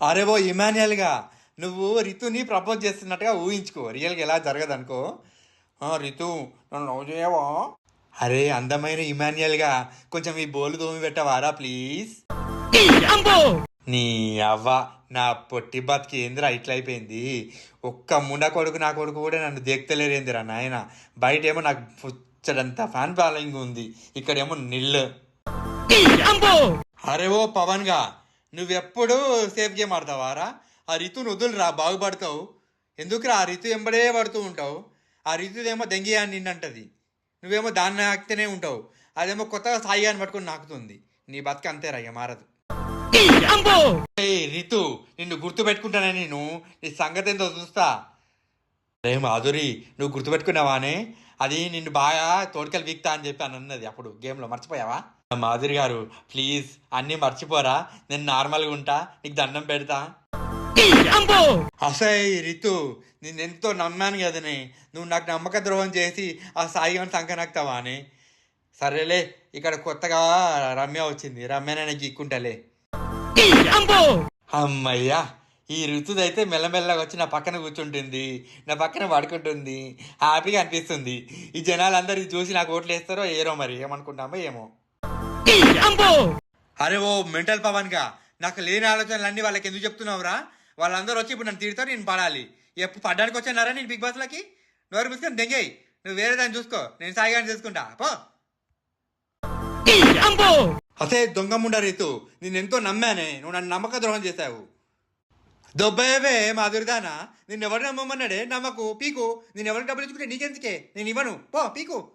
అరే ఓ ఇమాన్యుయల్గా నువ్వు రితుని ప్రపోజ్ చేస్తున్నట్టుగా ఊహించుకో. రియల్గా ఎలా జరగదు అనుకో రితు నన్ను లవ్ చేయవా? అరే అందమైన ఇమాన్యుయల్గా కొంచెం ఈ బోలు దోమి పెట్టవారా ప్లీజ్? నీ అవ్వ నా పొట్టి బతికి ఏందిరా ఇట్లా అయిపోయింది? ఒక్క ముండ కొడుకు నా కొడుకు కూడా నన్ను దేక్తలేరేందిరా నాయన? బయట ఏమో నాకు పుచ్చడంత ఫ్యాన్ ఫాలోయింగ్ ఉంది. ఇక్కడేమో నిల్లు. అరే ఓ పవన్గా నువ్వెప్పుడు సేఫ్ గేమ్ ఆడతావారా? ఆ రితు వదులురా బాగుపడతావు. ఎందుకురా ఆ రితు ఎంబడే పడుతూ ఉంటావు? ఆ రితుదేమో దెంగి అని నిన్నంటది. నువ్వేమో దాన్ని నాకుతూనే ఉంటావు. అదేమో కొత్తగా సాయి అని పట్టుకొని నాకుతుంది. నీ బతుక అంతేరా ఇక మారదు. రితు నిన్ను గుర్తు పెట్టుకుంటానే నేను. నీ సంగతి ఏందో చూస్తా. రే మాధురి నువ్వు గుర్తుపెట్టుకున్నావానే? అది నిన్ను బాగా తోడుకలు వీక్తా అని చెప్పి అని అన్నది అప్పుడు గేమ్లో. మర్చిపోయావా? మాధురి గారు ప్లీజ్ అన్నీ మర్చిపోరా. నేను నార్మల్గా ఉంటా నీకు దండం పెడతా. అసలు రితు నేను ఎంతో నమ్మాను కదనే. నువ్వు నాకు నమ్మక ద్రోహం చేసి ఆ సాయి అని సంకనాక్తావా అని సరేలే ఇక్కడ కొత్తగా రమ్య వచ్చింది. రమ్యనే గీక్కుంటాలే. అమ్మయ్యా! ఈ ఋతుదైతే మెల్లమెల్లగా వచ్చి నా పక్కన కూర్చుంటుంది నా పక్కన పడుకుంటుంది. హ్యాపీగా అనిపిస్తుంది. ఈ జనాలందరూ చూసి నాకు ఓట్లు వేస్తారో ఏరో మరి? ఏమనుకుంటామో ఏమో. అరే ఓ మెంటల్ పవన్గా నాకు లేని ఆలోచనలు అన్ని వాళ్ళకి ఎందుకు చెప్తున్నావురా? వాళ్ళందరూ వచ్చి ఇప్పుడు నన్ను తిడతారు నేను పడాలి. ఎప్పుడు పడ్డానికి వచ్చానారా నేను బిగ్ బాస్ లకి నోరు మూసుకొని దెంగేయి. నువ్వు వేరే దాన్ని చూసుకో నేను సాయిగాని చూసుకుంటా. పో. అసే దొంగ ముండ రీతు నిన్నెంతో నమ్మానే నువ్వు నన్ను నమ్మక ద్రోహం చేశావు. దొబ్బయ్యవే మాధురిదానా. నిన్నెవరు నమ్మమన్నాడే? నమ్మకు పీకు. నేను ఎవరికి డబ్బులు ఇచ్చుకుంటే నీకెందుకే? నేను ఇవ్వను. పో పీకు.